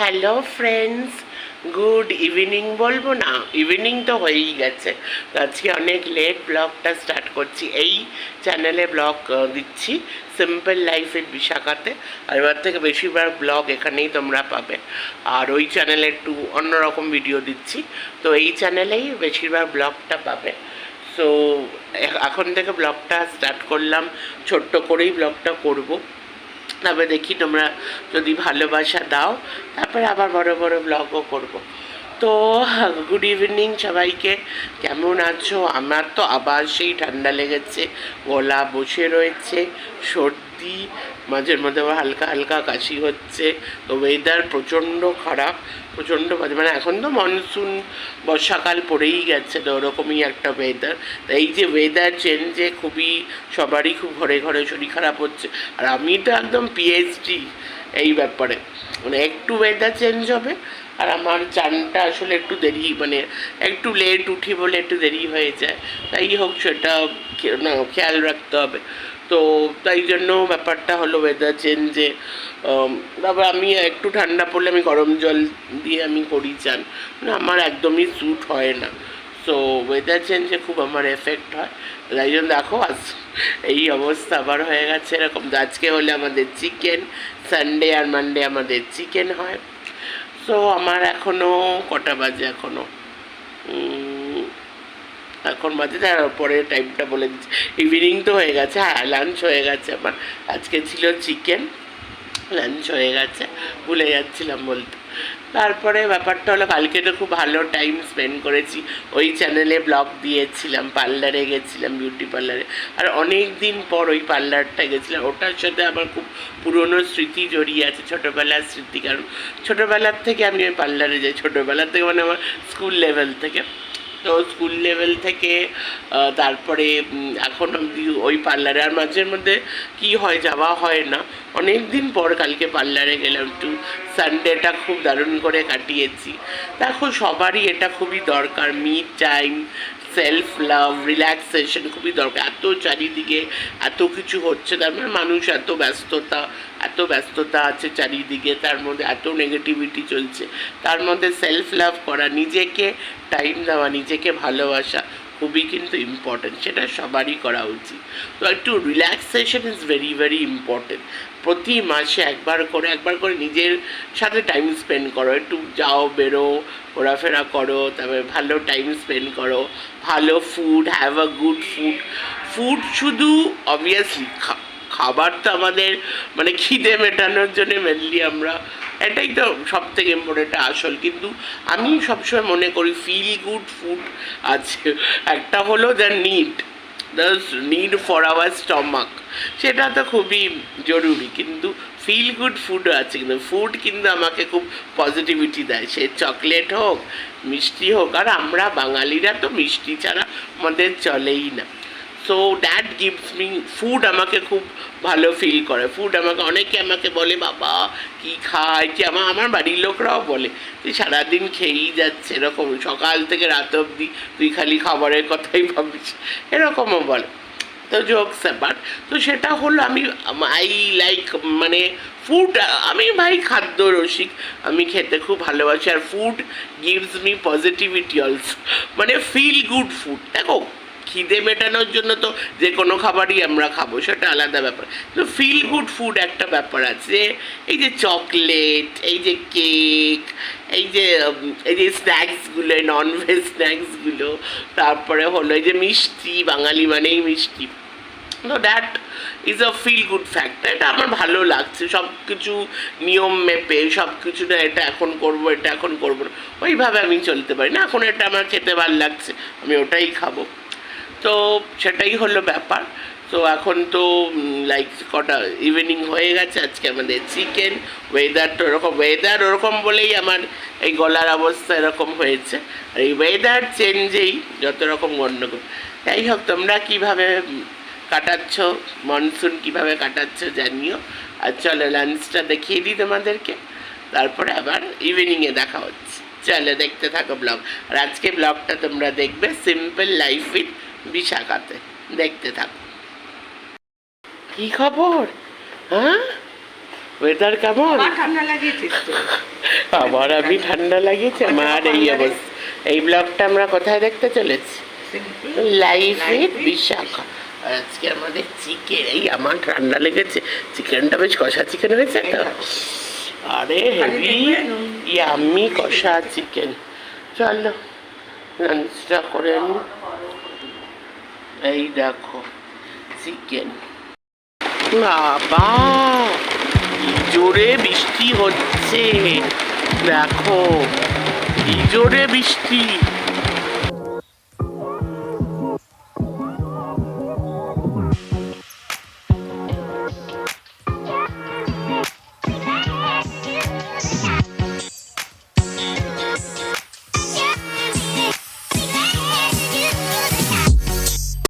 Hello friends good evening বলব না evening তো হয়েই গেছে। আজকে অনেক লেট ব্লগটা স্টার্ট করছি। এই চ্যানেলে ব্লগ দিচ্ছি সিম্পল লাইফের বিশাখাতে। আর এবার থেকে বেশিরভাগ ব্লগ এখানেই তোমরা পাবে। আর ওই চ্যানেলে একটু অন্যরকম ভিডিও দিচ্ছি। তো এই চ্যানেলেই বেশিরভাগ ব্লগটা পাবে। সো এখন থেকে ব্লগটা স্টার্ট করলাম। ছোট্ট করেই ব্লগটা করব। তারপরে দেখি তোমরা যদি ভালোবাসা দাও, তারপরে আবার বড় বড় ব্লগও করব। তো গুড ইভিনিং সবাইকে। কেমন আছো? আমার তো আবার সেই ঠান্ডা লেগেছে, গলা বসে রয়েছে, সর্দি মাঝের মধ্যে আবার হালকা হালকা কাশি হচ্ছে। তো ওয়েদার প্রচণ্ড খারাপ, প্রচণ্ড মানে এখন তো মনসুন বর্ষাকাল পড়েই গেছে, তো ওরকমই একটা ওয়েদার তো এই যে ওয়েদার চেঞ্জে খুবই, সবারই খুব ঘরে ঘরে শরীর খারাপ হচ্ছে। আর আমি তো একদম পিএইচডি এই ব্যাপারে। মানে একটু ওয়েদার চেঞ্জ হবে, আর আমার চানটা আসলে একটু দেরি মানে একটু লেট উঠি বলে একটু দেরি হয়ে যায়। তাই হোক, সেটা না, খেয়াল রাখতে হবে। তো তাই জন্য ব্যাপারটা হলো ওয়েদার চেঞ্জে তারপর আমি একটু ঠান্ডা পড়লে আমি গরম জল দিয়ে আমি করি চান। মানে আমার একদমই স্যুট হয় না। সো ওয়েদার চেঞ্জে খুব আমার এফেক্ট হয়। তাই জন্য দেখো, আজ এই অবস্থা আবার হয়ে গেছে এরকম। আজকে হলে আমাদের চিকেন সানডে আর মানডে আমাদের চিকেন হয়। সো আমার এখনও কটা বাজে এখনও এখন বাজে তারপরে টাইমটা বলে দিচ্ছি। ইভিনিং তো হয়ে গেছে হ্যাঁ লাঞ্চ হয়ে গেছে আমার। আজকে ছিল চিকেন লাঞ্চ হয়ে গেছে। ভুলে যাচ্ছিলাম বলতে। তারপরে ব্যাপারটা হলো, কালকে তো খুব ভালো টাইম স্পেন্ড করেছি। ওই চ্যানেলে ব্লগ দিয়েছিলাম পার্লারে গেছিলাম বিউটি পার্লারে আর অনেক দিন পর ওই পার্লারটা গেছিলাম। ওটার সাথে আমার খুব পুরনো স্মৃতি জড়িয়ে আছে, ছোটোবেলার স্মৃতি। কারণ ছোটোবেলার থেকে আমি ওই পার্লারে যাই। ছোটোবেলার থেকে মানে আমার স্কুল লেভেল থেকে। তো স্কুল লেভেল থেকে তারপরে এখন অবধি ওই পার্লারে আর মাঝের মধ্যে কি হয় যাওয়া হয় না। অনেক দিন পর কালকে পার্লারে গেলাম একটু সানডেটা খুব দারুণ করে কাটিয়েছি। দেখো সবারই এটা খুবই দরকার me time self love relaxation খুবই দরকার। এত চারিদিকে এত কিছু হচ্ছে, তার মানে মানুষ এত ব্যস্ততা এত ব্যস্ততা আছে চারিদিকে, তার মধ্যে এত নেগেটিভিটি চলছে। তার মধ্যে সেলফ লাভ করা, নিজেকে টাইম দেওয়া, নিজেকে ভালোবাসা। খুবই কিন্তু ইম্পর্টেন্ট সেটা সবারই করা উচিত। তো একটু relaxation is very very important প্রতি মাসে একবার করে একবার করে নিজের সাথে টাইম স্পেন্ড করো। একটু যাও, বেরো, ঘোরাফেরা করো, তারপরে ভালো টাইম স্পেন্ড করো। ভালো food have a good food food শুধু অবভিয়াসলি খাবার তো আমাদের মানে খিদে মেটানোর জন্য মেনলি আমরা এটাই তো সব থেকে ইম্পর্টেন্ট আসল। কিন্তু আমি সবসময় মনে করি ফিল গুড ফুড আছে। একটা হলো the need the need for our stomach সেটা তো খুবই জরুরি। কিন্তু ফিল গুড ফুডও আছে। কিন্তু ফুড কিন্তু আমাকে খুব পজিটিভিটি দেয়। সে চকলেট হোক, মিষ্টি হোক। আর আমরা বাঙালিরা তো মিষ্টি ছাড়া আমাদের চলেই না। So that gives me food আমাকে খুব ভালো ফিল করে। ফুড আমাকে, অনেকে আমাকে বলে, বাবা, কি খায়? কি আমার আমার বাড়ির লোকরাও বলে, তুই সারাদিন খেয়েই যাচ্ছে এরকম, সকাল থেকে রাত অবধি তুই খালি খাবারের কথাই ভাবিস, এরকমও বলে। তো জোকস বাট তো সেটা হলো আমি আই লাইক মানে ফুড আমি ভাই খাদ্য রসিক, আমি খেতে খুব ভালোবাসি। আর food gives me positivity also মানে ফিল গুড ফুড দেখো খিদে মেটানোর জন্য তো যে কোনো খাবারই আমরা খাব, সেটা আলাদা ব্যাপার। তো ফিল গুড ফুড একটা ব্যাপার আছে, এই যে চকলেট এই যে কেক এই যে এই যে স্ন্যাক্সগুলো ননভেজ স্ন্যাক্সগুলো তারপরে হলো এই যে মিষ্টি, বাঙালি মানেই মিষ্টি। তো that is a feel good factor এটা আমার ভালো লাগছে সব কিছু নিয়ম মেপে সব কিছু না এটা এখন করব, এটা এখন করব না, ওইভাবে আমি চলতে পারি না, এখন এটা আমার খেতে ভালো লাগছে, আমি ওটাই খাব। তো সেটাই হলো ব্যাপার। তো এখন তো লাইক কটা ইভিনিং হয়ে গেছে, আজকে আমাদের চিকেন ওয়েদার তো ওরকম ওয়েদার ওরকম বলেই আমার এই গলার অবস্থা এরকম হয়েছে। আর এই ওয়েদার চেঞ্জেই যত রকম গণ্ডগোল। যাই হোক, তোমরা কীভাবে কাটাচ্ছ মনসুন কীভাবে কাটাচ্ছ জানিও। আর চলো লাঞ্চটা দেখিয়ে দিই তোমাদেরকে। তারপরে আবার ইভিনিংয়ে দেখা হচ্ছে। চলো দেখতে থাকো ব্লগ আর আজকে ব্লগটা তোমরা দেখবে সিম্পল লাইফ উইথ বিশাখাতে। দেখতে থাকো। কি খবর? হ্যাঁ? ওয়েদার কেমন? আবার ঠান্ডা লাগিয়েছিস তো আবার আমি ঠান্ডা লাগিয়েছে। আমার এই অবস্থা এই ব্লগটা আমরা কোথায় দেখতে চলেছি? লাইফ উইথ বিশাখা আজকে আমাদের চিকেন এই আমার ঠান্ডা লেগেছে। চিকেনটা বেশ কষা চিকেন হয়েছে তো? আরে হেভি ইয়াম্মি কষা চিকেন চলো লাঞ্চটা করে নি। এই দেখো চিকেন বাবা জোরে বৃষ্টি হচ্ছে দেখো কি জোরে বৃষ্টি